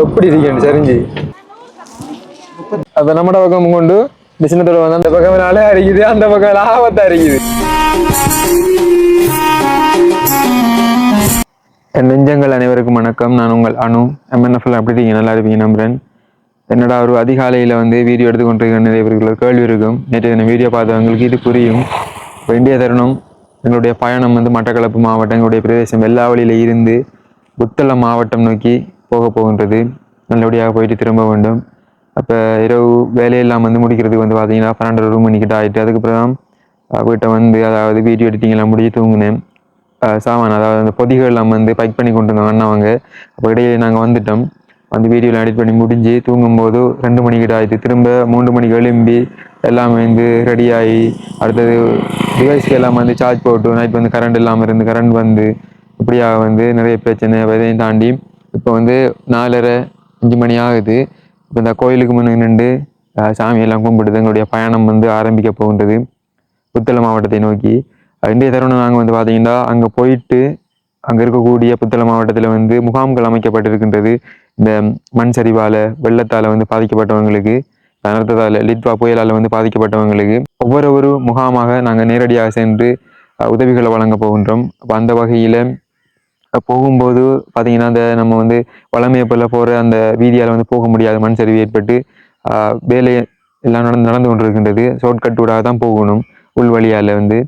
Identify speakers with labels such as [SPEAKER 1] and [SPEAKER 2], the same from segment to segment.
[SPEAKER 1] எப்படி இருக்கேன் சரிஞ்சு அப்ப நம்மட பக்கம் கொண்டு இந்த சின்னத்தோட வந்து அந்த பக்கம் அழகா இருக்குது அந்த பக்கம் ஆபத்தா இருக்குது என் நெஞ்சங்கள் அனைவருக்கும் வணக்கம். நான் உங்கள் அனு. எம்என்எஃப்ல அப்படி இருக்கீங்க? நல்லா இருப்பீங்க நம்புறேன் என்னடா ஒரு அதிகாலையில் வந்து வீடியோ எடுத்து கொண்டிருக்கிற நிறைய பேருக்கு கேள்வி இருக்கும். நேற்று இந்த வீடியோ பார்த்தவங்களுக்கு இது புரியும். இப்போ இந்திய தருணம் எங்களுடைய பயணம் வந்து மட்டக்களப்பு மாவட்டம் எங்களுடைய பிரதேசம் வெள்ளாவளியில் இருந்து புத்தளம் மாவட்டம் நோக்கி போக போகின்றது. நல்லபடியாக போயிட்டு திரும்ப வேண்டும். அப்போ இரவு வேலையெல்லாம் வந்து முடிக்கிறதுக்கு வந்து பார்த்தீங்கன்னா பன்னெண்டு ரூம் மணிக்கிட்ட ஆகிட்டு அதுக்கப்புறம் வீட்டை வந்து அதாவது வீடியோ எடிட்டிங் முடிச்சு தூங்கினேன். சாமான் அதாவது அந்த பொதிகள் எல்லாம் வந்து பைக் பண்ணி கொண்டு வந்தாங்க அண்ணாவங்க அப்போ இடையில நாங்கள் வந்துட்டோம். வந்து வீடியோவில் எடிட் பண்ணி முடிஞ்சு தூங்கும்போது ரெண்டு மணிக்கிட்ட ஆகிட்டு திரும்ப மூன்று மணிக்கு எழும்பி எல்லாம் வந்து ரெடி ஆகி அடுத்தது டிவைஸ்க்கு எல்லாம் வந்து சார்ஜ் போட்டு நைட் வந்து கரண்ட் இல்லாமல் இருந்து கரண்ட் வந்து இப்படியாக வந்து நிறைய பிரச்சனை அதையும் இதையும் தாண்டி இப்போ வந்து நாலரை அஞ்சு மணி ஆகுது. இப்போ இந்த கோயிலுக்கு முன்னே நின்று சாமியெல்லாம் கும்பிடுது. எங்களுடைய பயணம் வந்து ஆரம்பிக்க போகின்றது. புத்தள மாவட்டத்தை நோக்கி. இன்றைய தருணம் நாங்கள் வந்து பார்த்தீங்கன்னா அங்கே போயிட்டு அங்கே இருக்கக்கூடிய புத்தள மாவட்டத்தில் வந்து முகாம்கள் அமைக்கப்பட்டிருக்கின்றது. இந்த மண் சரிவால் வெள்ளத்தால் வந்து பாதிக்கப்பட்டவங்களுக்கு அனர்த்தத்தால் லிட்வா புயலால் வந்து பாதிக்கப்பட்டவங்களுக்கு ஒவ்வொரு முகாமாக நாங்கள் நேரடியாக சென்று உதவிகளை வழங்க போகின்றோம். அப்போ அந்த வகையில் போகும்போது பார்த்தீங்கன்னா அந்த நம்ம வந்து வளமையப்பில் போகிற அந்த வீதியால் வந்து போக முடியாது மண் சரிவு ஏற்பட்டு வேலை எல்லாம் நடந்து நடந்து கொண்டிருக்கின்றது. ஷார்ட்கட் ஊடாக தான் போகணும் உள் வழியால் வந்து.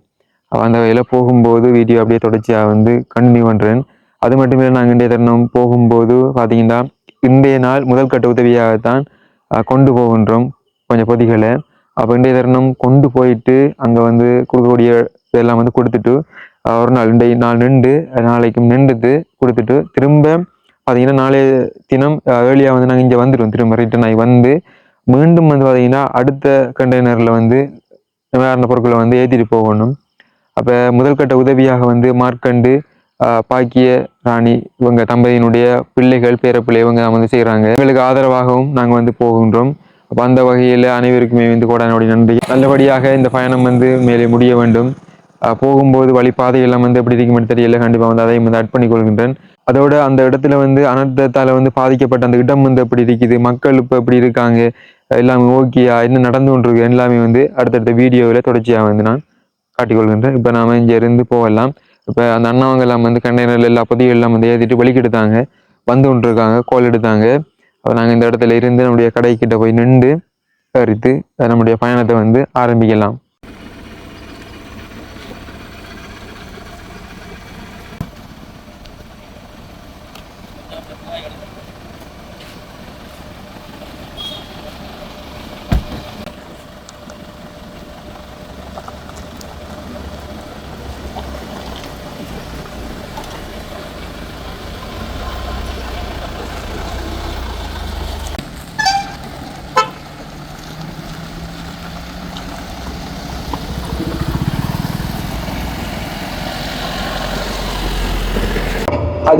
[SPEAKER 1] அந்த வகையில் போகும்போது வீடியோ அப்படியே தொடர்ச்சியாக வந்து கண்டினியூ பண்ணுறேன் அது மட்டும் இல்லை நாங்கள் இன்றைய தருணம் போகும்போது பார்த்தீங்கன்னா இன்றைய நாள் முதல் கட்ட உதவியாகத்தான் கொண்டு போகின்றோம் கொஞ்சம் பொதிகளை அப்போ இன்றைய தருணம் கொண்டு போயிட்டு அங்கே வந்து கொடுக்கக்கூடிய இதெல்லாம் வந்து கொடுத்துட்டு ஒரு நாள் இன்றைய நாள் நின்று நாளைக்கும் நின்றுட்டு கொடுத்துட்டு திரும்ப பார்த்தீங்கன்னா நாளைய தினம் ஏர்லியாக வந்து நாங்கள் இங்கே வந்துடுவோம் திரும்ப ரிட்டர்ன் ஆகி வந்து மீண்டும் வந்து பார்த்தீங்கன்னா அடுத்த கண்டெய்னரில் வந்து நிவாரணப் பொருட்களை வந்து ஏற்றிட்டு போகணும். அப்போ முதல்கட்ட உதவியாக வந்து மார்க்கண்டு பாக்கிய ராணி இவங்க தம்பதியினுடைய பிள்ளைகள் பேரப்பிள்ளை இவங்க வந்து செய்கிறாங்க எங்களுக்கு ஆதரவாகவும் நாங்கள் வந்து போகின்றோம். அப்போ அந்த வகையில் அனைவருக்குமே வந்து கோடானுடைய நன்றி. நல்லபடியாக இந்த பயணம் வந்து மேலே முடிய வேண்டும். போகும்போது வழிபாதை எல்லாம் வந்து எப்படி இருக்குமென்னு தெரியல. கண்டிப்பாக வந்து அதையும் வந்து அட் பண்ணி கொள்கின்றேன் அதோட அந்த இடத்துல வந்து அனர்த்தத்தால் வந்து பாதிக்கப்பட்ட அந்த இடம் வந்து எப்படி இருக்குது? மக்கள் இப்போ எப்படி இருக்காங்க? எல்லாமே ஓகேயா என்ன நடந்து கொண்டிருக்கு? எல்லாமே வந்து அடுத்தடுத்த வீடியோவில் தொடர்ச்சியாக வந்து நான் காட்டிக்கொள்கின்றேன். இப்போ நாம இங்கே இருந்து போகலாம். இப்போ அந்த அண்ணாவங்க எல்லாம் வந்து கண்டெய்னர்ல எல்லா பதிவு எல்லாம் வந்து ஏற்றிட்டு வலிக்கு எடுத்தாங்க வந்து கொண்டிருக்காங்க. கோல் எடுத்தாங்க. அப்போ நாங்கள் இந்த இடத்துல இருந்து நம்முடைய கடைக்கிட்ட போய் நின்று கருத்து நம்முடைய பயணத்தை வந்து ஆரம்பிக்கலாம்.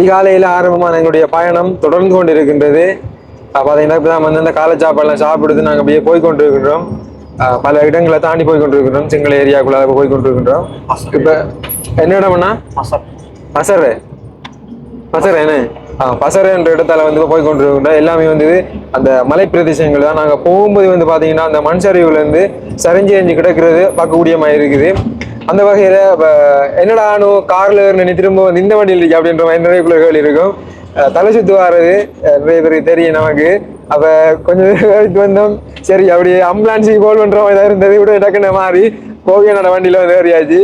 [SPEAKER 1] அதிகாலையில் ஆரம்பமான எங்களுடைய பயணம் தொடர்ந்து கொண்டிருக்கின்றது. அஹ் பார்த்தீங்கன்னா இப்போ தான் வந்து இந்த காலை சாப்பாடுலாம் சாப்பிடுது. நாங்கள் அப்படியே போய் கொண்டிருக்கின்றோம். அஹ் பல இடங்களை தாண்டி போய் கொண்டிருக்கின்றோம். சிங்கள ஏரியாக்குள்ள போய் கொண்டிருக்கின்றோம். இப்போ என்ன இடம்னா? பசரு. பசரு என்ன? ஆ பசரு என்ற இடத்தால வந்து போய் கொண்டிருக்கின்றோம். எல்லாமே வந்து அந்த மலை பிரதேசங்கள் தான். நாங்கள் போகும்போது வந்து பார்த்தீங்கன்னா அந்த மண் சரிவுல இருந்து சரிஞ்சு எரிஞ்சு கிடக்கிறது பார்க்கக்கூடிய மாதிரி இருக்குது. அந்த வகையில் என்னடா அனு கார்ல ஏறின திரும்ப இந்த வண்டியில் இருக்கு அப்படின்ற மாதிரி நிறைய குழுக்கள் இருக்கும். தலை சுத்து வர்றது நிறைய பேருக்கு தெரியும் நமக்கு. அப்ப கொஞ்சம் வந்தோம். சரி அப்படி அம்புலன்ஸுக்கு கால் பண்ற மாதிரி தான் இருந்தது விட டக்குன்னு மாறி கோவியனோட வண்டியில வந்து ஏறியாச்சு.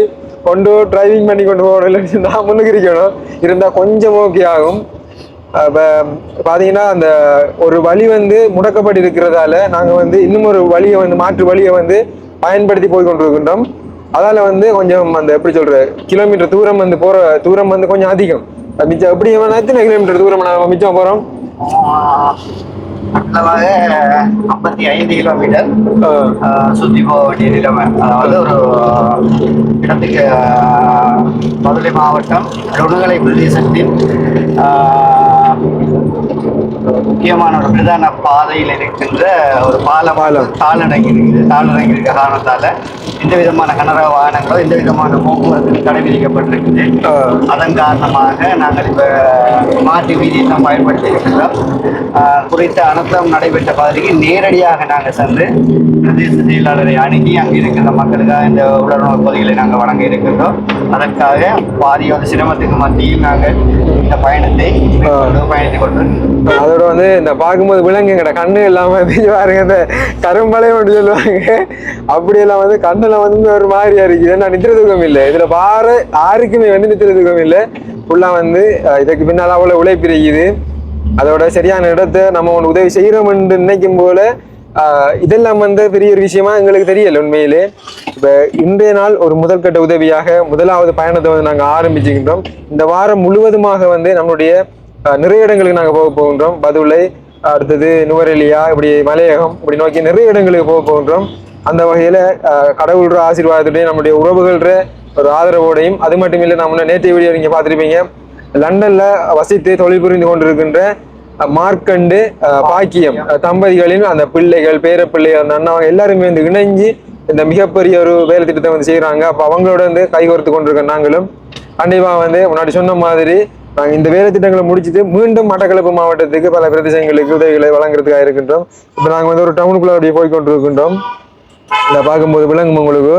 [SPEAKER 1] கொண்டு டிரைவிங் பண்ணி கொண்டு போகணும் நான் முன்னுக்கு இருக்கணும். இருந்தால் கொஞ்சம் ஓகே ஆகும். இப்போ பார்த்தீங்கன்னா அந்த ஒரு வழி வந்து முடக்கப்பட்டு இருக்கிறதால நாங்கள் வந்து இன்னும் ஒரு வழியை வந்து மாற்று வழியை வந்து பயன்படுத்தி போய் கொண்டிருக்கின்றோம். அதால வந்து கொஞ்சம் அந்த எப்படி சொல்ற கிலோமீட்டர் தூரம் வந்து போற தூரம் வந்து கொஞ்சம் அதிகம். அது மிச்சம் எப்படி எத்தனை கிலோமீட்டர் தூரம் நம்ம மிச்சம் போறோம்?
[SPEAKER 2] மொத்தமாக ஐம்பத்தி ஐந்து கிலோமீட்டர் சுத்தி போக வேண்டிய நிலைமை. அதாவது ஒரு இடத்துக்கு மதுரை மாவட்டம் ருணகலை பிரதேசத்தின் முக்கியமான ஒரு பிரதான பாதையில் இருக்கின்ற ஒரு பாலம். தாளடங்கி இருக்குது தாளடங்கி இருக்க காரணத்தால எந்த விதமான கனரக வாகனங்களோ எந்த விதமான போக்குவரத்து தடை விதிக்கப்பட்டிருக்குது. அதன் காரணமாக நாங்கள் இப்போ மாற்றி வீதியை தான் பயன்படுத்தி இருக்கிறோம் குறித்த அனர்த்தம் நடைபெற்ற பகுதிக்கு நேரடியாக நாங்கள் சென்று பிரதேச செயலாளரை அணுகி அங்கே இருக்கின்ற மக்களுக்காக இந்த உலர்நோய் பொதிகளை நாங்கள் வழங்க இருக்கின்றோம் அதற்காக பாதியோட சிரமத்துக்கு மத்தியில் நாங்கள் இந்த பயணத்தை
[SPEAKER 3] அதோட வந்து இந்த பார்க்கும்போது விலங்குங்கட கண்ணு இல்லாம பாருங்க இந்த கரும்பலை ஒன்று சொல்லுவாங்க. அப்படியெல்லாம் வந்து கண்ணெல்லாம் வந்து ஒரு மாதிரியா இருக்குது. ஏன்னா நித்திர தூக்கம் இல்லை. இதுல பாரு யாருக்குமே வந்து நித்திர தூக்கம் இல்லை. ஃபுல்லா வந்து இதுக்கு பின்னால் அவ்வளவு உழைப்பு இருக்குது. அதோட சரியான இடத்தை நம்ம ஒன்று உதவி செய்கிறோம் என்று நினைக்கும் போல இதெல்லாம் வந்து பெரிய ஒரு விஷயமா எங்களுக்கு தெரியல உண்மையிலே. இப்போ இன்றைய நாள் ஒரு முதல்கட்ட உதவியாக முதலாவது பயணத்தை வந்து நாங்கள் ஆரம்பிச்சுக்கின்றோம். இந்த வாரம் முழுவதுமாக வந்து நம்மளுடைய நிறைய இடங்களுக்கு நாங்கள் போக போகின்றோம். பதுளை அடுத்தது நுவரெலியா இப்படி மலையகம் இப்படி நோக்கி நிறைய இடங்களுக்கு போக போகின்றோம். அந்த வகையில் ஆஹ், கடவுள்ற ஆசீர்வாதத்துடையும் நம்முடைய உறவுகள்ற ஒரு ஆதரவோடையும் அது மட்டும் இல்லை நம்ம நேற்றைய வீடியோ நீங்கள் பார்த்துருப்பீங்க. லண்டனில் வசித்து தொழில் புரிந்து கொண்டிருக்கின்ற மார்க்கண்டு பாக்கியம். தம்பதிகளின் அந்த பிள்ளைகள் பேர பிள்ளைகள் அந்த அண்ணா எல்லாருமே வந்து இணைஞ்சு இந்த மிகப்பெரிய ஒரு வேலை திட்டத்தை வந்து செய்யறாங்க அப்ப அவங்களோட வந்து கைகோர்த்து கொண்டிருக்க நாங்களும் கண்டிப்பா வந்து முன்னாடி சொன்ன மாதிரி நாங்கள் இந்த வேலை திட்டங்களை முடிச்சுட்டு மீண்டும் மட்டக்களப்பு மாவட்டத்துக்கு பல பிரதேசங்களுக்கு உதவிகளை வழங்குறதுக்காக இருக்கின்றோம். இப்போ நாங்கள் வந்து ஒரு டவுனுக்குள்ள அப்படியே போய் கொண்டிருக்கின்றோம். இந்த பார்க்கும்போது விளங்கும் உங்களுக்கு.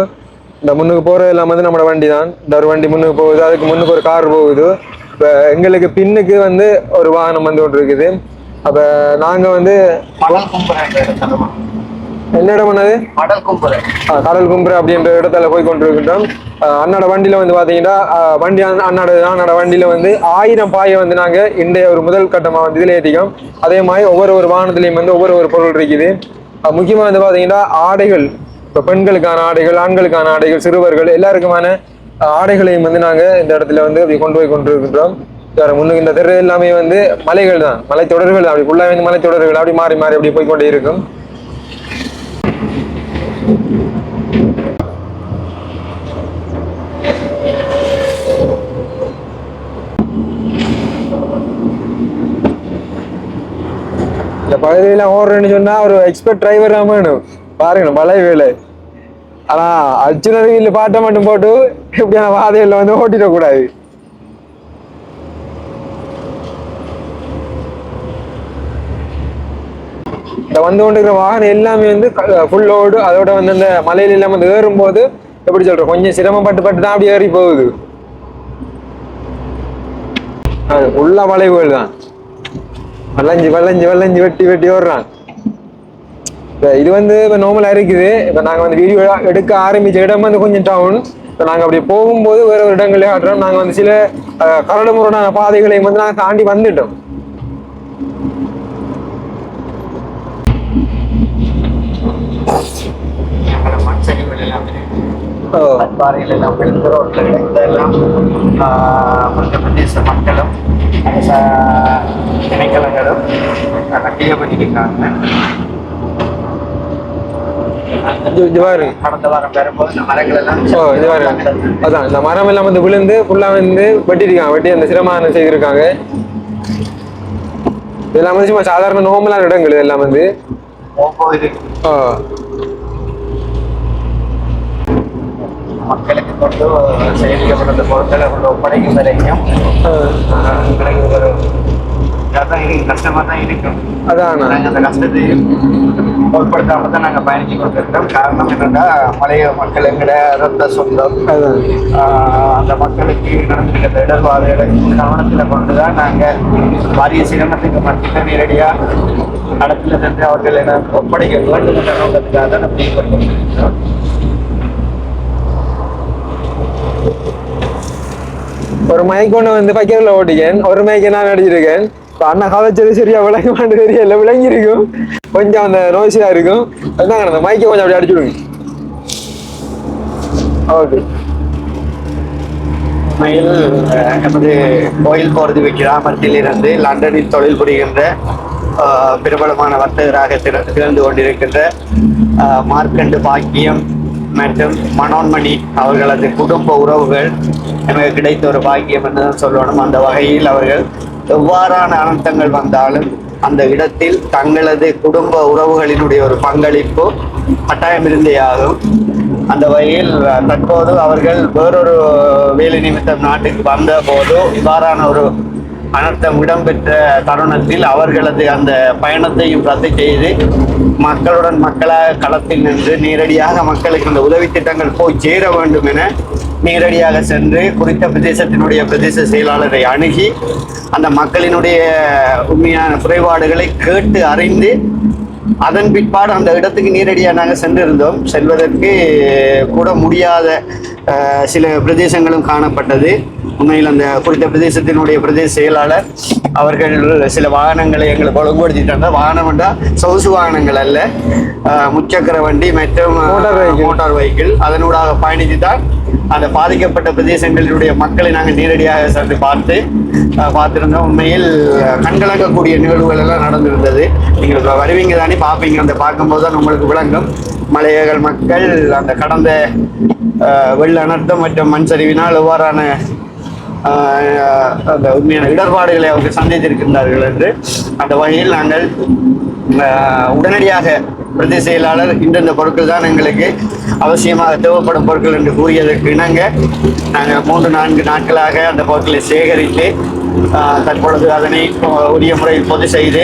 [SPEAKER 3] இந்த முன்னுக்கு போற எல்லாம் வந்து நம்மளோட வண்டி தான் இந்த ஒரு வண்டி முன்னுக்கு போகுது அதுக்கு முன்னுக்கு ஒரு கார் போகுது. இப்போ எங்களுக்கு பின்னுக்கு வந்து ஒரு வாகனம் வந்து கொண்டு இருக்குது. அப்போ நாங்கள் வந்து. என்ன இடம் பண்ணது
[SPEAKER 2] மணல் கும்புரை
[SPEAKER 3] கடல் கும்புரை அப்படின்ற இடத்துல போய் கொண்டிருக்கின்றோம். அண்ணாட வண்டியில வந்து பாத்தீங்கன்னா ஆஹ் வண்டி அண்ணா- அண்ணாட அண்ணாட வண்டியில வந்து ஆயிரம் பாயை வந்து நாங்க இன்றைய ஒரு முதல் கட்டமா வந்து இதுல ஏற்றிக்கோம் அதே மாதிரி ஒவ்வொரு ஒரு வாகனத்திலையும் வந்து ஒவ்வொரு ஒரு பொருள் இருக்குது. ஆஹ் முக்கியமா வந்து பாத்தீங்கன்னா ஆடைகள். இப்போ பெண்களுக்கான ஆடைகள் ஆண்களுக்கான ஆடைகள் சிறுவர்கள் எல்லாருக்குமான ஆடைகளையும் வந்து நாங்கள் இந்த இடத்துல வந்து அப்படி கொண்டு போய் கொண்டு வேற முன்னுக்கு இந்த தெரு எல்லாமே வந்து மலைகள் தான். மலைத்தொடர்கள் தான் அப்படி ஃபுல்லாக வந்து மலைத்தொடர்கள் அப்படி மாறி மாறி அப்படி போய் கொண்டே இருக்கும். இந்த பகுதியில ஓடுறேன்னு சொன்னால் ஒரு எக்ஸ்பர்ட் டிரைவர் தான் வேணும். பாருங்க மலை வேலை. ஆனா அர்ஜுனரியில் பாட்டை மட்டும் போட்டு இப்படியான வாதையில வந்து ஓட்டிடக்கூடாது. இந்த வந்து கொண்டிருக்கிற வாகனம் எல்லாமே வந்து ஃபுல் லோடு அதோட வந்து அந்த மலையில எல்லாம் வந்து ஏறும்போது எப்படி சொல்ற கொஞ்சம் சிரமப்பட்டு பட்டு தான் அப்படி ஏறி போகுது. அது வளைவுகள் தான். வளைஞ்சு வளைஞ்சு வளைஞ்சு வெட்டி வெட்டி ஓடுறான். இப்போ இது வந்து இப்போ நார்மலாக இருக்குது. இப்போ நாங்கள் வந்து வீடியோ எடுக்க ஆரம்பிச்ச இடம் வந்து கொஞ்சம் டவுன் இப்போ நாங்கள் அப்படி போகும்போது வேற ஒரு இடங்களே ஆடுறோம் நாங்கள் வந்து சில அஹ், கரடு முரடான பாதைகளையும் வந்து நாங்கள் தாண்டி வந்துட்டோம்.
[SPEAKER 2] பாறைகள் எல்லாம் விழுந்த ரோட்டில் பிரதேச மக்களும் திணைக்களங்களும் கட்டிய பண்ணியிருக்காங்க
[SPEAKER 3] இது இது பாரு.
[SPEAKER 2] கடந்த வாரம் வரும்போது இந்த மரங்கள் எல்லாம்
[SPEAKER 3] ஓ இது பாரு. அதான் இந்த மரம் எல்லாம் வந்து விழுந்து ஃபுல்லாக வந்து வெட்டியிருக்காங்க. வெட்டி அந்த சிரமம் செய்திருக்காங்க. இதெல்லாம் வந்து சும்மா சாதாரண நோமலான இடங்கள் இதெல்லாம் வந்து. ஓ
[SPEAKER 2] மக்களுக்கு கொண்டு சேமிக்கப்பட்ட பொருட்களை கொண்டு ஒப்படைக்கும் வரைக்கும் எங்களுக்கு ஒரு இதாதான் இருக்கு கஷ்டமா தான் இருக்கும்.
[SPEAKER 3] அதான்
[SPEAKER 2] நாங்கள் அந்த கஷ்டத்தையும் பொருட்படுத்தாம தான் நாங்கள் பயணிச்சு காரணம் என்னன்னா மலைய மக்கள் எங்கட ரத்த சொந்தம் அந்த மக்களுக்கு நடந்திருக்கிற இடர்பாடுகளை கவனத்தில் கொண்டு தான் நாங்கள் பாரிய சிரமத்துக்கு மத்தியில் நேரடியாக நடத்துல ஒப்படைக்க வேண்டும் என்ற நோக்கத்துக்காக தான் நம்ம
[SPEAKER 3] ஒரு மைக் ஒன்று வந்து பக்கத்தில் ஓட்டிக்கேன். ஒரு மைக்கை நான் அடிச்சிருக்கேன். இப்போ அண்ணா கதைச்சது சரியா விளங்க மாட்டு தெரியல. விளங்கி இருக்கும் கொஞ்சம் அந்த நோய்ஸியாக இருக்கும். அதுதான் அந்த மைக்கை கொஞ்சம் அப்படி அடிச்சுடுங்க ஓகே.
[SPEAKER 2] நமது கோயில் போறது கிராமத்தில் இருந்து லண்டனில் தொழில் புரிகின்ற பிரபலமான வர்த்தகராக திற- திறந்து கொண்டிருக்கின்ற மார்க்கண்டு பாக்கியம் மற்றும் மனோன்மணி அவர்களது குடும்ப உறவுகள் எனக்கு கிடைத்த ஒரு பாக்கியம் என்று தான் சொல்லணும். அந்த வகையில் அவர்கள் எவ்வாறான அனர்த்தங்கள் வந்தாலும் அந்த இடத்தில் தங்களது குடும்ப உறவுகளினுடைய ஒரு பங்களிப்பு கட்டாயம் இருந்தே ஆகும் அந்த வகையில் தற்போது அவர்கள் வேறொரு வேலை நிமித்தம் நாட்டுக்கு வந்த போது இவ்வாறான ஒரு அனர்த்தம் இடம்பெற்ற தருணத்தில் அவர்களது அந்த பயணத்தையும் ரத்து செய்து மக்களுடன் மக்களாக களத்தில் நின்று நேரடியாக மக்களுக்கு அந்த உதவி திட்டங்கள் போய் சேர வேண்டும் என நேரடியாக சென்று குறித்த பிரதேசத்தினுடைய பிரதேச செயலாளரை அணுகி அந்த மக்களினுடைய உண்மையான குறைபாடுகளை கேட்டு அறிந்து அதன் பிற்பாடு அந்த இடத்துக்கு நேரடியாக நாங்கள் சென்றிருந்தோம். செல்வதற்கு கூட முடியாத சில பிரதேசங்களும் காணப்பட்டது. உண்மையில் அந்த குறித்த பிரதேசத்தினுடைய பிரதேச செயலாளர் அவர்கள் சில வாகனங்களை எங்களுக்கு ஒழுங்குபடுத்திட்டு வந்தார் வாகனம் என்றால் சொகுசு வாகனங்கள் அல்ல. முச்சக்கர வண்டி மற்றும் அஹ்,
[SPEAKER 3] மோட்டார் வெஹிக்கிள்.
[SPEAKER 2] Motor vehicle. அதனூடாக பயணித்து தான் அந்த பாதிக்கப்பட்ட பிரதேசங்களினுடைய மக்களை நாங்கள் நேரடியாக சென்று பார்த்து பார்த்துருந்தோம் பார்த்திருந்தோம். உண்மையில் கண்கலங்கக்கூடிய நிகழ்வுகள் எல்லாம் நடந்திருந்தது. நீங்கள் வருவீங்க தானே பார்ப்பீங்க. அந்த பார்க்கும்போது தான் உங்களுக்கு விளங்கும். மலையக மக்கள் அந்த கடந்த அஹ், வெள்ள அனர்த்தம் மற்றும் மண் சரிவினால் எவ்வாறான அந்த உண்மையான இடர்பாடுகளை அவர்கள் சந்தித்திருக்கின்றார்கள் என்று அந்த வகையில் நாங்கள் உடனடியாக பிரதி செயலாளர் இந்தந்த பொருட்கள் தான் எங்களுக்கு அவசியமாக தேவைப்படும் பொருட்கள் என்று கூறியதற்கு இணங்க நாங்கள் மூன்று நான்கு நாட்களாக அந்த பொருட்களை சேகரித்து தற்பொழுது அதனை உரிய முறையில் பொது செய்து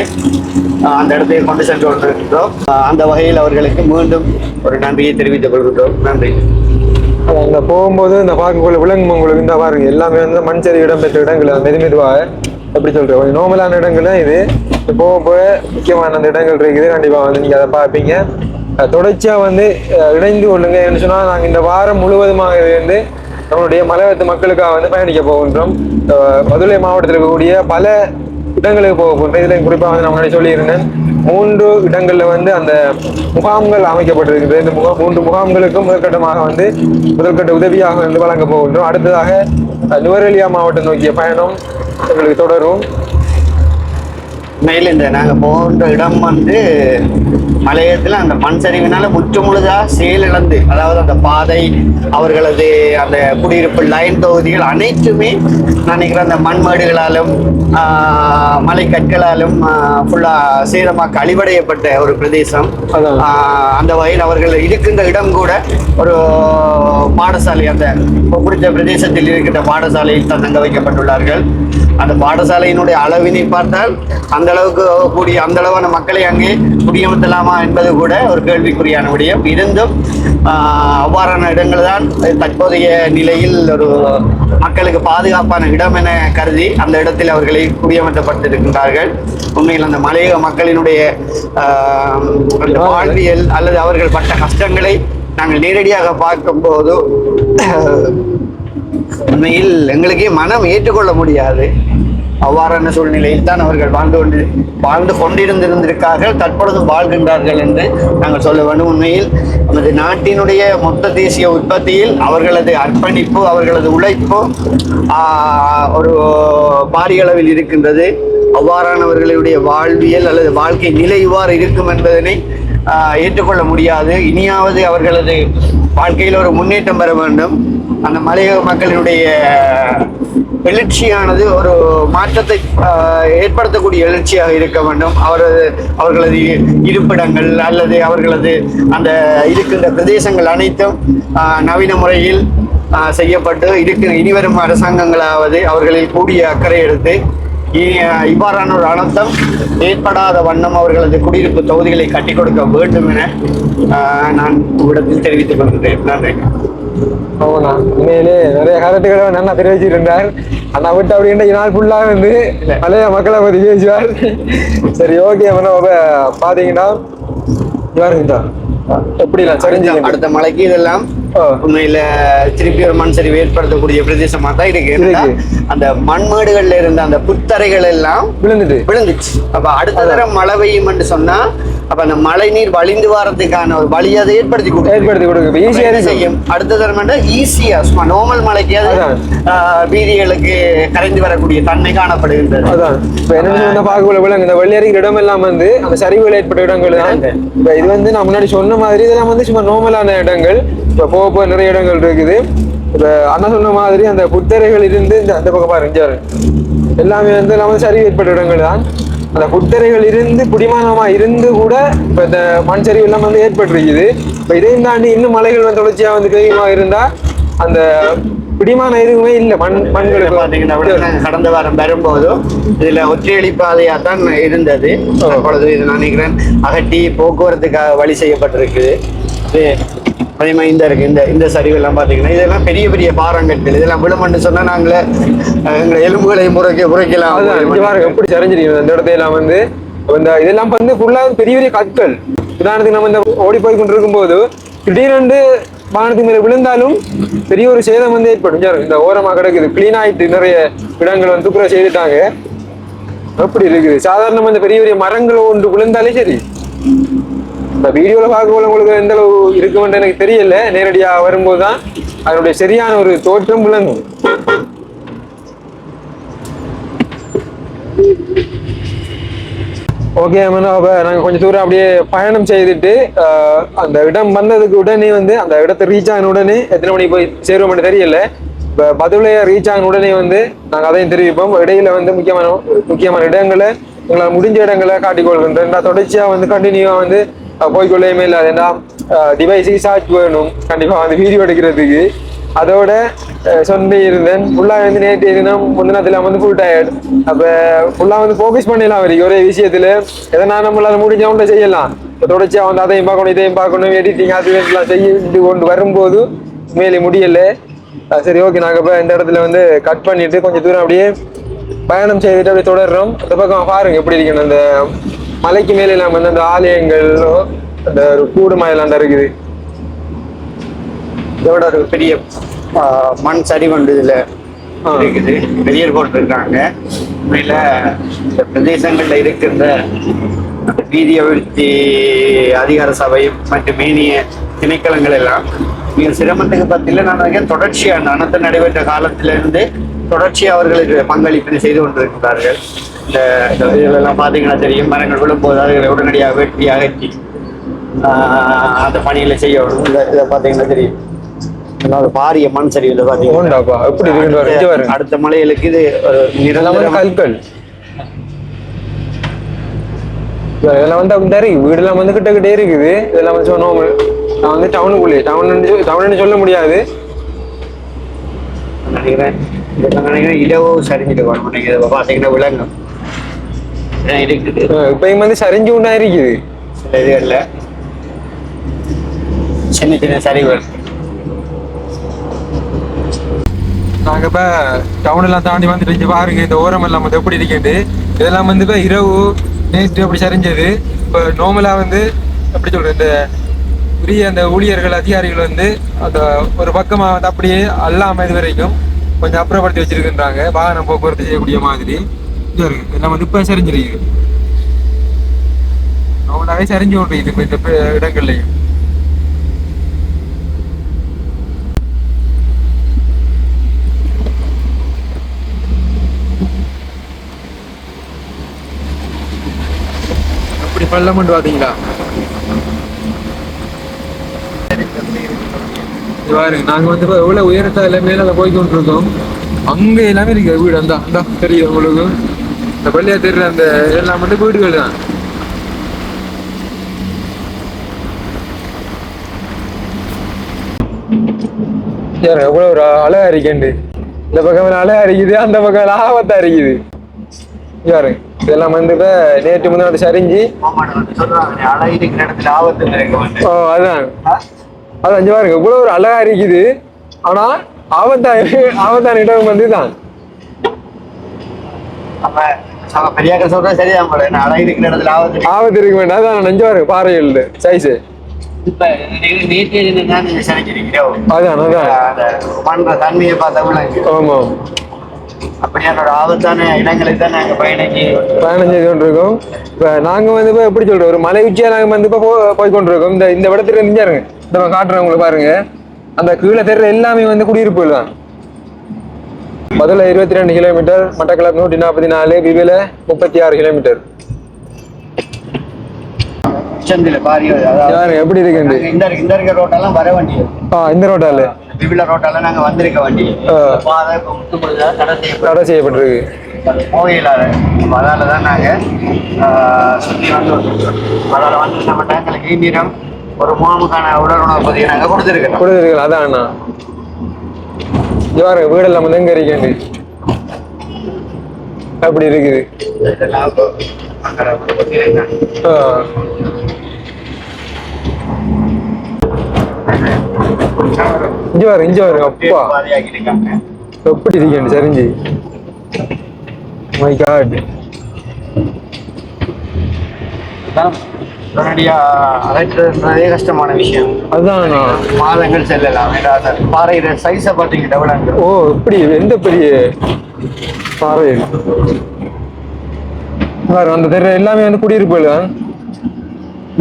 [SPEAKER 2] அந்த இடத்தை கொண்டு சென்று கொண்டிருக்கிறோம். அந்த வகையில் அவர்களுக்கு மீண்டும் ஒரு நன்றியை தெரிவித்துக் கொள்கின்றோம். நன்றி.
[SPEAKER 3] அங்கே போகும்போது இந்த பார்க்கக்குள்ள விலங்கு உங்களுக்கு இந்த பாருங்க எல்லாமே வந்து மண் சரிவு இடம் பெற்ற இடங்கள் மெது மெதுவாக எப்படி சொல்றேன். கொஞ்சம் நார்மலான இடங்கள் தான் இது. போக போக முக்கியமான அந்த இடங்கள் இருக்குது. கண்டிப்பாக வந்து நீங்கள் அதை பார்ப்பீங்க. தொடர்ச்சியாக வந்து இணைந்து கொள்ளுங்க. என்ன சொன்னால் நாங்கள் இந்த வாரம் முழுவதுமாக இருந்து நம்மளுடைய மலையத்து மக்களுக்காக வந்து பயணிக்க போகின்றோம். மதுரை மாவட்டத்தில் இருக்கக்கூடிய பல இடங்களுக்கு போக போகின்றோம். இதில் குறிப்பாக வந்து நான் முன்னாடி சொல்லியிருந்தேன். மூன்று இடங்களில் வந்து அந்த முகாம்கள் அமைக்கப்பட்டிருக்கிறது இந்த முகாம் மூன்று முகாம்களுக்கும் முதற்கட்டமாக வந்து முதற்கட்ட உதவியாக வந்து வழங்க போகின்றோம். அடுத்ததாக நுவரெலியா மாவட்டம் நோக்கிய பயணம். எங்களுக்கு தொடரும்.
[SPEAKER 2] மேல் இந்த நாங்கள் போன்ற இடம் வந்து மலையத்துல அந்த மண் சரிவினால முற்று முழுதா செயலிழந்து அதாவது அந்த பாதை அவர்களது அந்த குடியிருப்பு லைன் தொகுதிகள் அனைத்துமே நான் நினைக்கிறேன் அந்த மண்மேடுகளாலும் மலை கற்களாலும் ஃபுல்லா சேதமாக அழிவடையப்பட்ட ஒரு பிரதேசம். அந்த வகையில் அவர்கள் இருக்கின்ற இடம் கூட ஒரு பாடசாலை அந்த குறித்த பிரதேசத்தில் இருக்கின்ற பாடசாலையில் தான் தங்க வைக்கப்பட்டுள்ளார்கள். அந்த பாடசாலையினுடைய அளவினை பார்த்தால் அந்த அளவுக்கு கூடிய அந்த அளவான மக்களை அங்கே குடியமர்த்தலாமா என்பது கூட ஒரு கேள்விக்குறியான விடயம். இருந்தும் அவ்வாறான இடங்கள் தான் தற்போதைய நிலையில் ஒரு மக்களுக்கு பாதுகாப்பான இடம் என கருதி அந்த இடத்தில் அவர்களை குடியமர்த்தப்பட்டிருக்கின்றார்கள். உண்மையில் அந்த மலையக மக்களினுடைய வாழ்வியல் அல்லது அவர்கள் பட்ட கஷ்டங்களை நாங்கள் நேரடியாக பார்க்கும்போது உண்மையில் எங்களுக்கே மனம் ஏற்றுக்கொள்ள முடியாது. அவ்வாறான சூழ்நிலையில் தான் அவர்கள் வாழ்ந்து கொண்டு வாழ்ந்து கொண்டிருந்திருந்திருக்கார்கள் தற்பொழுது வாழ்கின்றார்கள் என்று நாங்கள் சொல்ல வேண்டும். உண்மையில் நமது நாட்டினுடைய மொத்த தேசிய உற்பத்தியில் அவர்களது அர்ப்பணிப்பு அவர்களது உழைப்பு ஒரு பாரிய அளவில் இருக்கின்றது. அவ்வாறானவர்களுடைய வாழ்வியல் அல்லது வாழ்க்கை நிலை இவ்வாறு இருக்கும் என்பதனை ஏற்றுக்கொள்ள முடியாது. இனியாவது அவர்களது வாழ்க்கையில் ஒரு முன்னேற்றம் பெற வேண்டும். அந்த மலையக மக்களினுடைய எழுச்சியானது ஒரு மாற்றத்தை ஏற்படுத்தக்கூடிய எழுச்சியாக இருக்க வேண்டும். அவரது அவர்களது இருப்பிடங்கள் அல்லது அவர்களது அந்த இருக்கின்ற பிரதேசங்கள் அனைத்தும் நவீன முறையில் செய்யப்பட்டு இருக்கு இனிவரும் அரசாங்கங்களாவது அவர்களில் கூடிய அக்கறை எடுத்து இவ்வாறான ஒரு அனர்த்தம் ஏற்படாத வண்ணம் அவர்களது குடியிருப்பு தொகுதிகளை கட்டிக் கொடுக்க வேண்டும் என நான் இவ்விடத்தில் தெரிவித்துக் கொள்கிறேன். நன்றி.
[SPEAKER 3] ஆமாண்ணா உண்மையிலே நிறைய கருத்துக்களை நல்லா தெரிவிச்சிருந்தார். அண்ணா விட்டு அப்படின்ற இன்றைக்கு நாள் ஃபுல்லாக வந்து பழைய மக்களை பற்றி பேசுவார். சரி ஓகே அப்புறம் பார்த்தீங்கன்னா பாருங்கண்ணா எப்படிலாம் சரிஞ்சு
[SPEAKER 2] அடுத்த மலைக்கு இதெல்லாம் உண்மையில திருப்பி ஒரு மண் சரிவு ஏற்படுத்தக்கூடிய பிரதேசமா தான் இருக்கு. அந்த மண்மேடுகள்ல இருந்த அந்த புத்தரைகள் எல்லாம்
[SPEAKER 3] விழுந்துட்டு
[SPEAKER 2] விழுந்துச்சு. அப்ப அடுத்த தரம் மழை பெய்யும் சொன்னா அப்ப அந்த மழை நீர் வழிந்து வரதுக்கான ஒரு வழி அதை ஏற்படுத்தி கொடுக்கும்.
[SPEAKER 3] ஏற்படுத்தி கொடுக்கு இப்போ ஈஸியாக
[SPEAKER 2] என்ன செய்யும்? அடுத்த தரம் ஈஸியா சும்மா நார்மல் மழைக்கு அது வீதிகளுக்கு கரைந்து வரக்கூடிய தன்மை காணப்படுகின்றது.
[SPEAKER 3] அதான். இப்போ என்ன பார்க்கல விலங்கு. இந்த வெள்ளையறிக்கிற இடம் எல்லாம் வந்து அந்த சரிவுகள் ஏற்பட்ட இடங்கள் தான். இப்போ இது வந்து நான் முன்னாடி சொன்ன மாதிரி இதெல்லாம் வந்து சும்மா நார்மலான இடங்கள். இப்போ போக போக நிறைய இடங்கள் இருக்குது. இப்போ அண்ணா சொன்ன மாதிரி அந்த புத்தரைகள் இருந்து இந்த அந்த பக்கம் பாருங்க. எல்லாமே வந்து நம்ம சரிவு ஏற்பட்ட இடங்கள் தான். அந்த குத்தரைகள் இருந்து குடிமானமா இருந்து கூட இப்ப இந்த மண் சரிவு எல்லாம் வந்து ஏற்பட்டிருக்குது. இப்ப இதையும் தாண்டி இன்னும் மலைகள் வந்து தொடர்ச்சியா வந்து பெய்யுமா இருந்தா அந்த பிடிமானம் எதுவுமே இல்லை. மண் மண்களுக்கு
[SPEAKER 2] நாங்க கடந்த வாரம் வரும்போதும் இதுல ஒற்றையடி பாதையா தான் இருந்தது. அப்பொழுது இது நான் நினைக்கிறேன் அகட்டி போக்குவரத்துக்காக வழி செய்யப்பட்டிருக்குது. அதே மாதிரி இந்த இருக்கு இந்த இந்த சரிவு எல்லாம் பாத்தீங்கன்னா இதெல்லாம் பெரிய பெரிய பாறாங்கற்கள் இதெல்லாம் விழுமன்னு சொன்னா நாங்களே எங்களை எலும்புகளை முறைக்க முறைக்கலாம்.
[SPEAKER 3] எப்படி சரிஞ்சிருக்கு அந்த இடத்துல எல்லாம் வந்து இந்த இதெல்லாம் வந்து ஃபுல்லா பெரிய பெரிய கற்கள். உதாரணத்துக்கு நம்ம இந்த ஓடி போய் கொண்டிருக்கும் போது திடீரென்று வானத்துக்கு மேல விழுந்தாலும் பெரிய ஒரு சேதம் வந்து ஏற்படும். இந்த ஓரமா கிடக்குது. கிளீன் ஆயிட்டு நிறைய இடங்கள் வந்து துப்புரவு செய்துட்டாங்க. எப்படி இருக்குது. சாதாரணமா இந்த பெரிய பெரிய மரங்கள் ஒன்று விழுந்தாலே சரி. வீடியோவில் வீடியோல பார்க்கக்குள்ள உங்களுக்கு எந்த அளவு இருக்குமென்று எனக்கு தெரியல. நேரடியாக வரும்போது தான் அதனுடைய சரியான ஒரு தோற்றம் விளங்கும். ஓகே அம்மனா அப்போ நாங்கள் கொஞ்சம் தூரம் அப்படியே பயணம் செய்துட்டு அந்த இடம் வந்ததுக்கு உடனே வந்து அந்த இடத்தை ரீச் ஆன உடனே எத்தனை மணிக்கு போய் சேருவோம்னு தெரியல. இப்போ பதுளையை ரீச் ஆன உடனே வந்து நாங்கள் அதையும் தெரிவிப்போம். இடையில வந்து முக்கியமான முக்கியமான இடங்களை எங்களால் முடிஞ்ச இடங்களை காட்டிக்கொள்கின்றோம் நான் தொடர்ச்சியாக வந்து கண்டினியூவாக வந்து ஆஹ், போய்க்கொள்ளவே இல்லை ஏன்னா டிவைஸுக்கு சார்ஜ் வேணும். கண்டிப்பாக வந்து வீடியோ எடுக்கிறதுக்கு. அதோட சொல்லி இருந்தேன். ஃபுல்லாக வந்து நேற்று தினம் முந்தினத்தில் வந்து ஃபுல் டயர்ட் அப்போ ஃபுல்லாக வந்து ஃபோக்கஸ் பண்ணிடலாம் வரைக்கும் ஒரே விஷயத்தில் எதனா நம்மளால முடிஞ்சவங்க செய்யலாம். இப்போ தொடர்ச்சியாக வந்து அதையும் பார்க்கணும் இதையும் பார்க்கணும் எடிட்டிங் அது எல்லாம் செய்யிட்டு கொண்டு வரும்போது மேலே முடியலை. சரி ஓகே நாங்கள் இப்போ இந்த இடத்துல வந்து கட் பண்ணிவிட்டு கொஞ்சம் தூரம் அப்படியே பயணம் செய்துட்டு அப்படியே தொடர்றோம். அந்த பக்கம் பாருங்கள் எப்படி இருக்கணும் அந்த மலைக்கு மேலே எல்லாம் வந்து அந்த ஆலயங்கள் அந்த ஒரு கூடு மயிலாண்டா இருக்குது.
[SPEAKER 2] இதோட ஒரு பெரிய மண் சரிவு ஒன்று இதுல. இருக்குது. வெளியர் போட்டிருக்காங்க. உண்மையில இந்த பிரதேசங்கள்ல இருக்கின்ற வீதி அபிவிருத்தி அதிகார சபை மற்றும் மேனிய திணைக்களங்கள் எல்லாம் மிக சிரமத்துக்கு பத்தியில நான் தொடர்ச்சியான அனர்த்தம் நடைபெற்ற காலத்திலிருந்து தொடர்ச்சியா அவர்களுக்கு பங்களிப்பினை செய்து கொண்டிருக்கிறார்கள். இந்த இதுலெல்லாம் பார்த்தீங்கன்னா தெரியும். மரங்கள் விழும்போது அதுகளை உடனடியாக வெட்டி அகற்றி அந்த பணிகளை இந்த இதை பார்த்தீங்கன்னா தெரியும். அதாவது பாரிய மண் சரிவில் பார்த்தீங்கன்னா அடுத்த மலைகளுக்கு இது ஒரு
[SPEAKER 3] இதெல்லாம் வந்து
[SPEAKER 2] நிரந்தரமா
[SPEAKER 3] கற்கள் இதெல்லாம் வந்து அப்படி இருக்கு வீடெல்லாம் வந்து கிட்ட கிட்டே இருக்குது. இதெல்லாம் வந்து சொன்னோம் நான் வந்து டவுனுக்குள்ளே டவுன் டவுன்னு சொல்ல முடியாது.
[SPEAKER 2] நினைக்கிறேன். இதெல்லாம் நினைக்கிறேன் இடவோ சரிஞ்சிட்டு வரணும் நினைக்கிறேன் இப்ப பார்த்தீங்கன்னா விலங்கும் இருக்குது
[SPEAKER 3] இப்பயும் வந்து சரிஞ்சு உண்டா இருக்குது.
[SPEAKER 2] சில இதுகள்ல சின்ன சின்ன சரிவுகள்
[SPEAKER 3] நாங்க இப்ப டவுன் எல்லாம் தாண்டி வந்துட்டு இங்க பாருங்க இந்த ஓரம் எல்லாம் வந்து எப்படி இருக்குது. இதெல்லாம் வந்து இப்போ இரவு நேற்று அப்படி சரிஞ்சது. இப்ப நார்மலா வந்து எப்படி சொல்றது இந்த உரிய அந்த ஊழியர்கள் அதிகாரிகள் வந்து அந்த ஒரு பக்கமா வந்து அப்படியே அல்லாம இது வரைக்கும் கொஞ்சம் அப்புறப்படுத்தி வச்சிருக்கின்றாங்க. வாகனம் போக்குவரத்து செய்யக்கூடிய மாதிரி. இது இருக்கு எல்லாம் வந்து இப்போ சரிஞ்சிருக்கு நார்மலாவே சரிஞ்சு கொண்டு இப்ப இந்த இடங்கள்லையும் இடங்கள்லயும். அப்படி பள்ளம் பண்ணுவாதீங்களா பாருங்க நாங்க வந்து இப்ப எவ்வளவு உயரத்தால மேல போய் கொண்டிருக்கோம் அங்க எல்லாமே இருக்கு. வீடு அந்த அந்த தெரியுது உங்களுக்கு. இந்த பள்ளியா தெரியுற அந்த எல்லாம் வந்து வீடுகள் தான். சரி எவ்வளவு ஒரு அழகா இருக்கேன் இந்த பக்கம் அழகா இருக்குது அந்த பக்கம் ஆபத்தா இருக்குது யாரு? இதெல்லாம் வந்து இப்ப நேற்று முன்னாடி சரிஞ்சு. ஓ அதான். அது அஞ்சு பாருங்க இவ்வளவு ஒரு அழகா இருக்குது. ஆனா ஆபத்தா ஆபத்தான இடம் வந்து தான்
[SPEAKER 2] பெரியாக்க சொல்றா அழகு இருக்கிற இடத்துல ஆபத்து
[SPEAKER 3] ஆபத்து இருக்க வேண்டாம். அதான் நஞ்சு பாருங்க பாறைகள் சைஸ். அதான் அதான்.
[SPEAKER 2] தன்மையை பார்த்தா
[SPEAKER 3] ஆமா.
[SPEAKER 2] அப்படியான ஆபத்தான தான் நாங்க பயணிக்கு.
[SPEAKER 3] பயணம் செய்து கொண்டிருக்கோம். இப்ப நாங்க வந்து இப்ப எப்படி சொல்றோம் ஒரு மலை உச்சியா நாங்க வந்து இப்ப போய் கொண்டிருக்கோம். இந்த இந்த இடத்துல இருந்துருங்க நான் காட்டுறேன் உங்களுக்கு பாருங்க. அந்த கீழே தெருற எல்லாமே வந்து குடியிருப்புகள் தான் முதல்ல இருபத்தி ரெண்டு கிலோமீட்டர் மட்டக்களப்பு நூற்றி நாற்பத்தி நாலு விவில முப்பத்தி ஆறு கிலோமீட்டர் எப்படி
[SPEAKER 2] நாங்க இந்த இந்த இருக்க ரோட்டெல்லாம் வர வண்டி
[SPEAKER 3] ஆ இந்த ரோட்டால
[SPEAKER 2] விபில ரோட்டெல்லாம் நாங்க வந்திருக்க வண்டி. பாதை தடை
[SPEAKER 3] செய்யப்பட்டிருக்கு.
[SPEAKER 2] போயிடாது அதால தான் நாங்கள் சுற்றி வந்து அதால் வந்து நம்ம டேங்கில் ஈந்திரம் ஒரு முகாமுக்கான உடலுணவு பதிவை நாங்கள் கொடுத்துருக்கோம்
[SPEAKER 3] கொடுத்துருக்கல அதான் அண்ணா. இவ்வாறு வீடெல்லாம் வந்து எங்க இருக்கேன் அப்படி இருக்குது. இங்க வாரு இங்க வாரு அப்பா. எப்படி இருக்கேன் சரிஞ்சு. மை காட்
[SPEAKER 2] உடனடியாக அகற்றுறதே கஷ்டமான விஷயம்.
[SPEAKER 3] அண்ணா.
[SPEAKER 2] மாதங்கள் செல்லலாம் பாறையிற சைஸை பார்த்தீங்கன்னா விளாண்டு
[SPEAKER 3] ஓ இப்படி எந்த பெரிய பாறை? பாரு அந்த தெரு எல்லாமே வந்து குடியிருப்புகள் தான்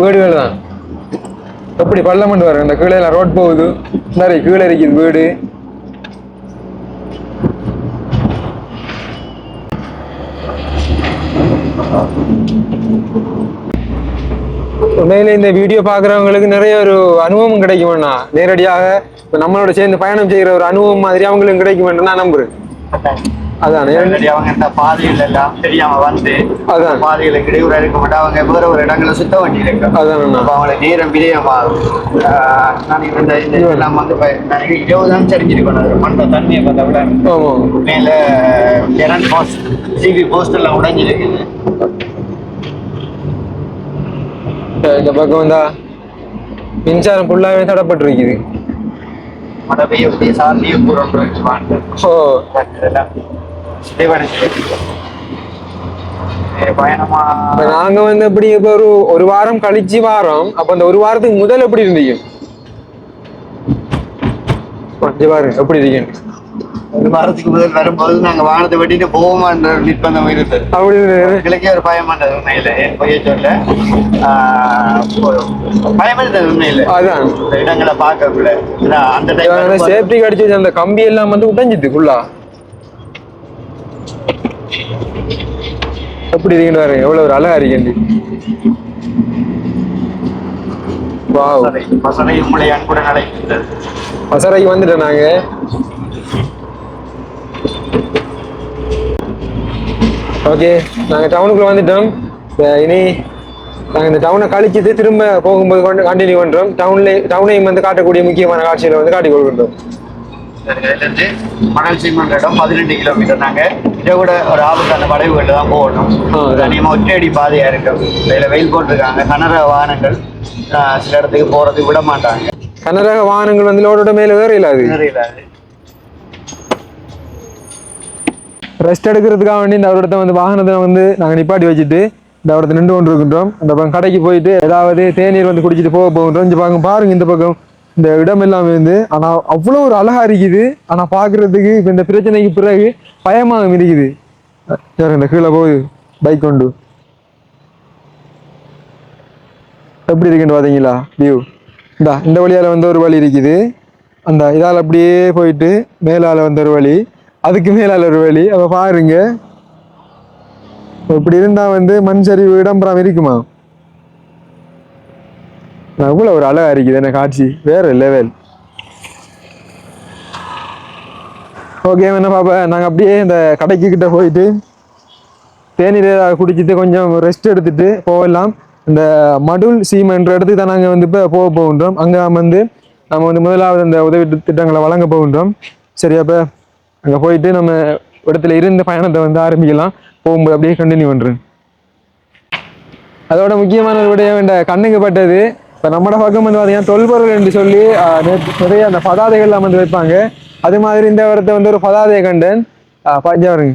[SPEAKER 3] வீடுகள் தான். எப்படி பள்ளமண்டு வரும் அந்த கீழே எல்லாம் ரோட் போகுது. நிறைய கீழே இருக்குது வீடு. உண்மையில இந்த வீடியோ பார்க்குறவங்களுக்கு நிறைய ஒரு அனுபவம் கிடைக்குமெண்ணா. நேரடியாக இப்ப நம்மளோட சேர்ந்து பயணம் செய்கிற ஒரு அனுபவம் மாதிரி அவங்களுக்கு கிடைக்குமென்று நான் நம்புறேன். அதான்?
[SPEAKER 2] அவங்க இந்த பாதைகள் எல்லாம் தெரியாம வந்து
[SPEAKER 3] அதான்.
[SPEAKER 2] பாதைகளுக்கு இடையூறா இருக்க மாட்டா அவங்க வேற ஒரு இடங்களை சுத்த வேண்டி இருக்கு
[SPEAKER 3] அதான்
[SPEAKER 2] அவங்களுக்கு நேரம் விரயமாகும் ஆஹ் நான் இந்த இதெல்லாம் வந்து இருபது தான் தெரிஞ்சிருக்கணும். மண்ட தண்ணியை பார்த்தா விட மேல கரண்ட் போஸ்ட் சிபி போஸ்ட் எல்லாம் உடைஞ்சிருக்குது.
[SPEAKER 3] இந்த பக்கம் வந்தா மின்சாரம் ஃபுல்லாகவே தடப்பட்டிருக்குது. ஓ. நாங்க வந்து எப்படி இப்ப ஒரு ஒரு வாரம் கழிச்சு வாரோம். அப்ப அந்த ஒரு வாரத்துக்கு முதல் எப்படி இருந்தீங்க? கொஞ்சம் பாருங்க எப்படி இருக்கீங்க?
[SPEAKER 2] ஒரு வாரத்துக்கு முதல் வரும்போது நாங்க வானத்தை வெட்டிட்டு போவோமான்ற நிர்பந்தம் இருந்தது.
[SPEAKER 3] அப்படி.
[SPEAKER 2] கிழக்கே ஒரு பயம் பண்ணது உண்மையில. என் பொய்ய சொல்ல. பயம் இருந்தது உண்மையில.
[SPEAKER 3] அதான்.
[SPEAKER 2] இடங்களை பார்க்கக்குள்ள. அந்த டைம்
[SPEAKER 3] சேஃப்டி கடிச்சு வச்ச அந்த கம்பி எல்லாம் வந்து உடைஞ்சிது ஃபுல்லா எப்படி இருக்கீங்க எவ்வளவு ஒரு அழகா இருக்கீங்க வாவ்.
[SPEAKER 2] மசனை உங்களை அன்புடன் அழைக்கின்றது.
[SPEAKER 3] மசரைக்கு வந்துட்டோம் நாங்க. ஓகே நாங்க டவுனுக்குள்ள வந்துட்டோம். இனி நாங்க இந்த டவுனை கழிச்சிட்டு திரும்ப போகும்போது கொண்டு கண்டினியூ பண்றோம். டவுன்ல டவுனையும் வந்து காட்டக்கூடிய முக்கியமான காட்சிகளை வந்து காட்டிக் கொடுக்கின்றோம்
[SPEAKER 2] இதுலேருந்து மணல் சீமன்ற இடம் பதினெட்டு கிலோமீட்டர் நாங்க இதை விட ஒரு ஆபத்தான வளைவுகளில் தான் போகணும். தனியமாக ஒற்றையடி பாதையா இருக்கும் இதில் வெயில் போட்டிருக்காங்க. கனரக வாகனங்கள் சில இடத்துக்கு போறதுக்கு விட மாட்டாங்க.
[SPEAKER 3] கனரக வாகனங்கள் வந்து லோடோட மேல வேற இல்லாது.
[SPEAKER 2] தெரியல அது
[SPEAKER 3] ரெஸ்ட் எடுக்கிறதுக்காக வேண்டி இந்த இடத்த வந்து வாகனத்தை வந்து நாங்கள் நிப்பாட்டி வச்சுட்டு இந்த இடத்துல நின்று கொண்டு இருக்கின்றோம் அந்த பக்கம் கடைக்கு போயிட்டு ஏதாவது தேநீர் வந்து குடிச்சிட்டு போக போகின்றோம். இந்த பக்கம் பாருங்க இந்த பக்கம். இந்த இடம் எல்லாம் வந்து ஆனால் அவ்வளோ ஒரு அழகா இருக்குது. ஆனால் பார்க்கறதுக்கு இப்போ இந்த பிரச்சனைக்கு பிறகு பயமாக இருக்குது. சார் இந்த கீழே போகுது பைக் கொண்டு? எப்படி இருக்குன்னு பார்த்தீங்களா வியூ இந்தா இந்த வழியால் வந்து ஒரு வழி இருக்குது. அந்த இதால் அப்படியே போயிட்டு மேலால் வந்து ஒரு வழி. அதுக்கு மேலால் ஒரு வழி. அப்போ பாருங்க. இப்படி இருந்தால் வந்து மண் சரிவு இடம்பெறாம இருக்குமா? அவ்வளோ ஒரு அழகா இருக்குது என்ன காட்சி. வேறு லெவல் ஓகே என்ன பாப்பா நாங்கள் அப்படியே இந்த கடைக்கு கிட்ட போயிட்டு தேநீர் குடிச்சிட்டு கொஞ்சம் ரெஸ்ட் எடுத்துட்டு போகலாம். இந்த மடுல் சீமன்ற இடத்துக்கு தான் நாங்கள் வந்து இப்போ போக போகின்றோம். அங்கே வந்து நம்ம வந்து முதலாவது அந்த உதவி திட்டங்களை வழங்க போகின்றோம். சரி அப்போ அங்கே போயிட்டு நம்ம இடத்துல இருந்த பயணத்தை வந்து ஆரம்பிக்கலாம். போகும்போது அப்படியே கண்டினியூ பண்ணுறேன் அதோட முக்கியமான ஒரு விடயம் இந்த கண்ணுக்கு பட்டது. இப்போ நம்மட பக்கம் வந்து பார்த்தீங்கன்னா தொல்பொருள் என்று சொல்லி நிறைய அந்த பதாதைகள்லாம் வந்து வைப்பாங்க. அது மாதிரி இந்த இடத்த வந்து ஒரு பதாதையை கண்டேன். பாஞ்சா வருங்க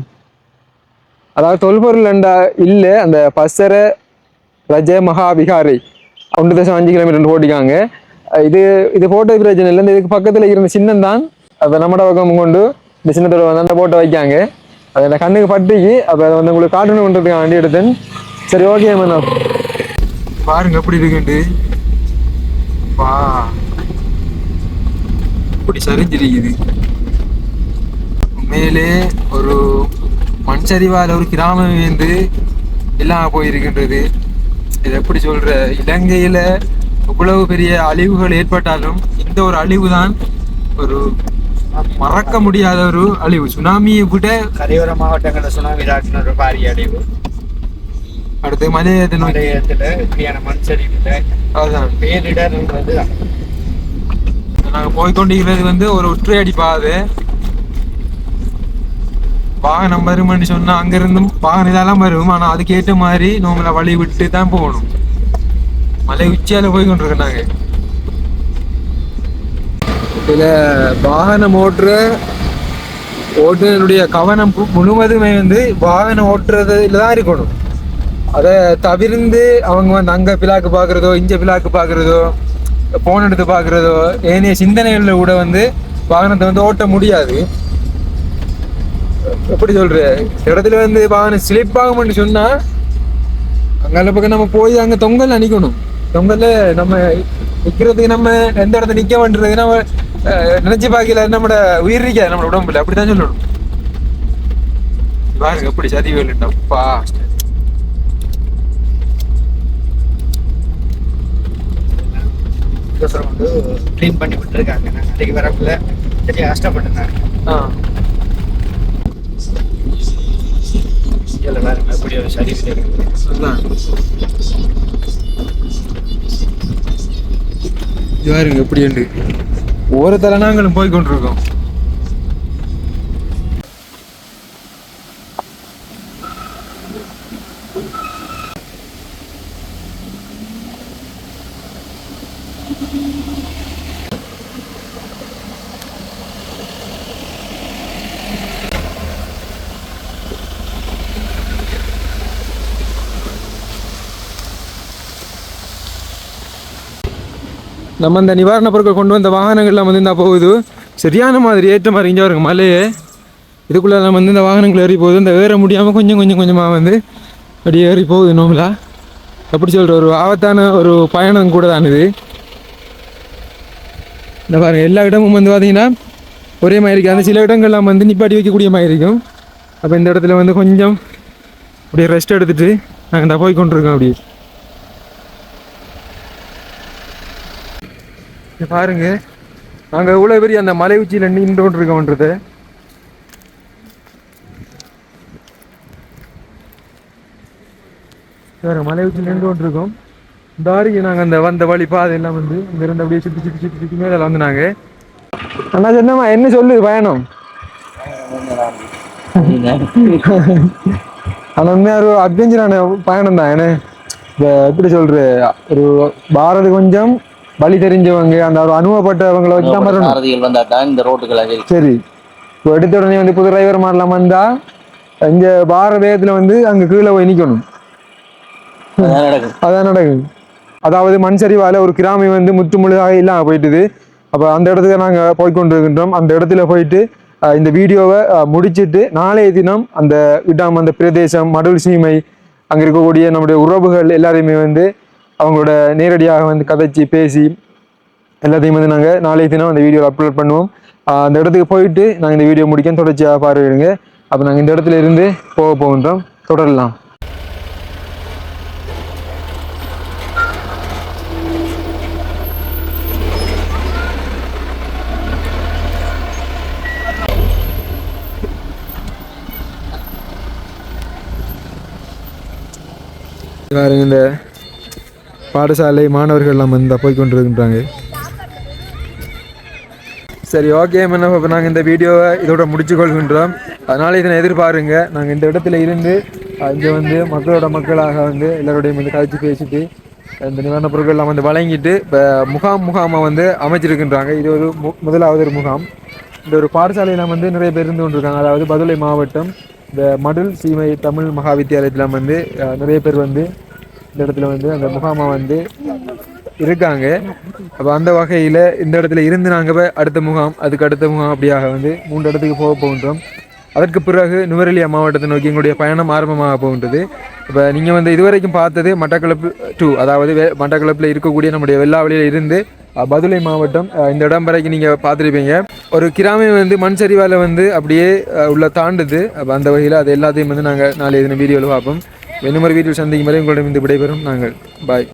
[SPEAKER 3] அதாவது தொல்பொருள் என்றா இல்லை அந்த பசர ரஜ மகாபிகாரி ஒன்று தசம் அஞ்சு கிலோமீட்டர் போட்டிக்காங்க இது இது போட்டோ பிரச்சனை இல்லை. இந்த இதுக்கு பக்கத்தில் இருந்த சின்னம் தான் அதை நம்மட பக்கம் கொண்டு இந்த சின்னத்தில் வந்து அந்த போட்டை வைக்காங்க. அது அந்த கண்ணுக்கு பட்டுக்கு அப்போ அதை வந்து உங்களுக்கு காட்டணுன்றதுக்காக வண்டி எடுத்தேன். சரி ஓகே மேம் பாருங்க எப்படி இருக்குண்டு வா இப்படி சரிஞ்சிருக்குது. மேலே ஒரு மண் சரிவால் ஒரு கிராமம் வந்து எல்லாம் போயிருக்கின்றது. இது எப்படி சொல்ற? இலங்கையில் இவ்வளவு பெரிய அழிவுகள் ஏற்பட்டாலும் இந்த ஒரு அழிவு தான் ஒரு மறக்க முடியாத ஒரு அழிவு. சுனாமியை விட
[SPEAKER 2] கரையோர மாவட்டங்களில் சுனாமி தாக்கின ஒரு பாரிய அடைவு
[SPEAKER 3] அடுத்து மலையத்தை
[SPEAKER 2] மலையத்தில் இப்படியான மண் சரிவில்
[SPEAKER 3] அதுதான்.
[SPEAKER 2] பேரிடர்ன்றது தான்.
[SPEAKER 3] நாங்க போய் கொண்டிருக்கிறது வந்து ஒரு ஒற்றையடி பாதை. வாகனம் வரும்னு சொன்னா அங்க இருந்தும் வாகனம் இதெல்லாம் வரும். ஆனா அதுக்கேற்ற மாதிரி நம்மள வழி விட்டு தான் போகணும். மலை உச்சியால போய் கொண்டிருக்கோம் நாங்க வாகனம் ஓட்டுற ஓட்டுநருடைய கவனம் முழுவதுமே வந்து வாகனம் ஓட்டுறதுல தான் இருக்கணும். அதை தவிர்ந்து அவங்க வந்து அங்கே பிளாக்கு பார்க்குறதோ இங்கே பிளாக்கு பார்க்குறதோ ஃபோன் எடுத்து பார்க்குறதோ ஏனைய சிந்தனைகளில் கூட வந்து வாகனத்தை வந்து ஓட்ட முடியாது. எப்படி சொல்கிற இடத்துல வந்து வாகனம் ஸ்லிப் ஆகும்னு சொன்னால் அங்கே பக்கம் நம்ம போய் அங்கே தொங்கல் அணிக்கணும். தொங்கல்ல நம்ம நிக்கிறதுக்கு நம்ம எந்த இடத்துல நிக்க வேண்டியது நம்ம நினைச்சு பார்க்கல நம்மளோட உயிர் இருக்காது நம்ம உடம்புல. அப்படிதான் சொல்லணும். பாருங்க எப்படி சதி வேலுண்டப்பா
[SPEAKER 2] இதுக்கோசரம் வந்து க்ளீன் பண்ணி விட்டுருக்காங்க. நாங்கள் அன்றைக்கு வரக்குள்ள சரியா கஷ்டப்பட்டுருந்தாங்க
[SPEAKER 3] ஆ.
[SPEAKER 2] இதில் பாருங்க எப்படி ஒரு சரி
[SPEAKER 3] யாருங்க எப்படி என்று ஒரு தலைநாங்களும் போய் கொண்டிருக்கோம் நம்ம இந்த நிவாரணப் பொருட்கள் கொண்டு வந்த வாகனங்கள்லாம் வந்து இந்த போகுது. சரியான மாதிரி ஏற்ற மாதிரி இங்கே வருங்க மலையே. இதுக்குள்ளே நம்ம வந்து இந்த வாகனங்கள் ஏறி போகுது. இந்த ஏற முடியாமல் கொஞ்சம் கொஞ்சம் கொஞ்சமாக வந்து அப்படியே ஏறி போகுது நோம்பலா எப்படி சொல்கிற ஒரு ஆபத்தான ஒரு பயணம் கூட தான் இது. இந்த பாருங்கள் எல்லா இடமும் வந்து பார்த்தீங்கன்னா ஒரே மாதிரி இருக்குது அந்த சில இடங்கள்லாம் வந்து நிப்பாட்டி வைக்கக்கூடிய மாதிரி இருக்கும். அப்போ இந்த இடத்துல வந்து கொஞ்சம் அப்படியே ரெஸ்ட் எடுத்துகிட்டு நாங்கள் இந்த போய் கொண்டிருக்கோம் அப்படியே. பாருங்க. நாங்கள் இவ்வளோ பெரிய அந்த மலை உச்சியில் நின்று கொண்டிருக்கோம்ன்றது வேற மலை உச்சியில் நின்று கொண்டிருக்கோம். இந்த தாரிக்கு நாங்கள் அந்த வந்த வழி பாதை எல்லாம் வந்து இங்க இருந்து அப்படியே சுற்றி சுற்றி சுற்றி சுற்றி மேலே வந்து நாங்கள் அண்ணா சொன்னமா என்ன சொல்லுது பயணம்? ஆனால் உண்மையா ஒரு அட்வென்ச்சரான பயணம் தான் என்ன? இந்த எப்படி சொல்ற ஒரு பாரதி கொஞ்சம் வழி தெரிஞ்சவங்க அந்த ஒரு அனுபவப்பட்டவங்களை வச்சு தான் வரணும்
[SPEAKER 4] இந்த ரோட்டுகள்
[SPEAKER 3] சரி. இப்போ எடுத்த உடனே வந்து புது டிரைவர் மாதிரிலாம் வந்தா இங்க பார வேகத்துல வந்து அங்க கீழே போய் நிக்கணும்.
[SPEAKER 4] அதான் நடக்கும்.
[SPEAKER 3] அதாவது மண் சரிவால ஒரு கிராமி வந்து முற்று முழுதாக இல்லாம போயிட்டுது. அப்போ அந்த இடத்துக்கு நாங்க போய் கொண்டிருக்கின்றோம். அந்த இடத்துல போயிட்டு இந்த வீடியோவை முடிச்சிட்டு நாளைய தினம் அந்த இடம் அந்த பிரதேசம் மடல் சீமை அங்க இருக்கக்கூடிய நம்முடைய உறவுகள் எல்லாரையுமே வந்து அவங்களோட நேரடியாக வந்து கதைச்சி பேசி எல்லாத்தையும் வந்து நாங்கள் நாளைய தினம் அந்த வீடியோ அப்லோட் பண்ணுவோம். அந்த இடத்துக்கு போயிட்டு நாங்கள் இந்த வீடியோ முடிக்க தொடர்ச்சியாக பார்வையிடுங்க. அப்போ நாங்கள் இந்த இடத்துல இருந்து போக போகின்றோம். தொடரலாம். பாருங்க இந்த பாடசாலை மாணவர்கள் எல்லாம் வந்து போய் கொண்டிருக்கின்றாங்க. சரி ஓகே என்ன இப்போ நாங்கள் இந்த வீடியோவை இதோட முடிச்சு கொள்கின்றோம். அதனால் இதனை எதிர்பாருங்க. நாங்கள் இந்த இடத்துல இருந்து அங்கே வந்து மக்களோட மக்களாக வந்து எல்லோருடையும் வந்து கழிச்சு பேசிட்டு இந்த நிவாரணப் பொருட்கள் எல்லாம் வந்து வழங்கிட்டு இப்போ முகாம் முகாமாக வந்து அமைச்சிருக்கின்றாங்க. இது ஒரு மு முதலாவது ஒரு முகாம். இந்த ஒரு பாடசாலையில் வந்து நிறைய பேர் இருந்து கொண்டிருக்காங்க. அதாவது பதுளை மாவட்டம் இந்த மடுல் சீமை தமிழ் மகா வித்தியாலயத்தில் வந்து நிறைய பேர் வந்து இந்த இடத்துல வந்து அந்த முகாமை வந்து இருக்காங்க. அப்போ அந்த வகையில் இந்த இடத்துல இருந்து நாங்கள் அடுத்த முகாம் அதுக்கு அடுத்த முகாம் அப்படியாக வந்து மூன்று இடத்துக்கு போக போகின்றோம். அதற்கு பிறகு நுவரெலியா மாவட்டத்தை நோக்கி எங்களுடைய பயணம் ஆரம்பமாக போகின்றது. இப்போ நீங்கள் வந்து இதுவரைக்கும் பார்த்தது மட்டக்களப்பு டூ அதாவது வே- மட்டக்களப்பில் இருக்கக்கூடிய நம்முடைய வெள்ளாவளியில் இருந்து பதுளை மாவட்டம் இந்த இடம் வரைக்கும் நீங்கள் பார்த்துருப்பீங்க. ஒரு கிராமம் வந்து மண் சரிவால் வந்து அப்படியே உள்ள தாண்டுது. அப்போ அந்த வகையில் அது எல்லாத்தையும் வந்து நாங்கள் நாளைய தினம் வீடியோவில் பார்ப்போம். இன்னும் ஒரு வீடியோ சந்திக்கும் வரை உங்களிடம் இந்த விடைபெறும் நாங்கள். பாய்